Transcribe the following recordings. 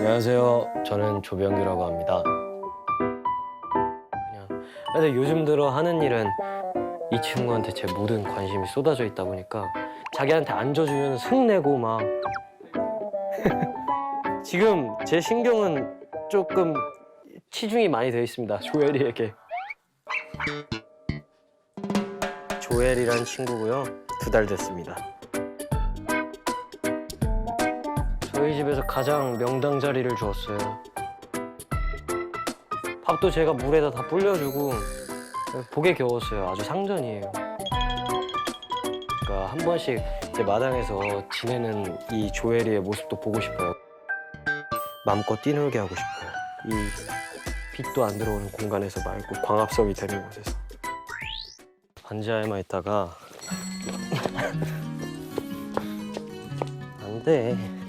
안녕하세요. 저는 조병규라고 합니다. 그냥 근데 요즘 들어 하는 일은 이 친구한테 제 모든 관심이 쏟아져 있다 보니까 자기한테 앉아주면 승내고 막 지금 제 신경은 조금 치중이 많이 되어 있습니다. 조엘이에게. 조엘이란 친구고요. 두 달 됐습니다. 저희 집에서 가장 명당 자리를 주었어요. 밥도 제가 물에다 다 불려주고 보게 겨웠어요. 아주 상전이에요. 그러니까 한 번씩 제 마당에서 지내는 이 조엘이의 모습도 보고 싶어요. 마음껏 뛰놀게 하고 싶어요. 이 빛도 안 들어오는 공간에서 말고 광합성이 되는 곳에서. 반지하에만 있다가 안 돼.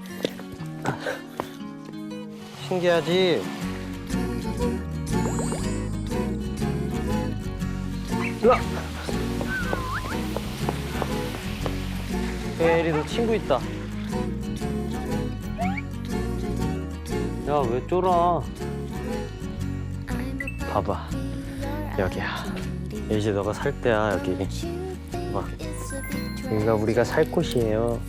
신기하지? 으아! 에리도 친구 있다. 야, 왜 쫄아? 봐봐. 여기야. 이제 너가 살 때야, 여기. 봐. 여기가 우리가 살 곳이에요.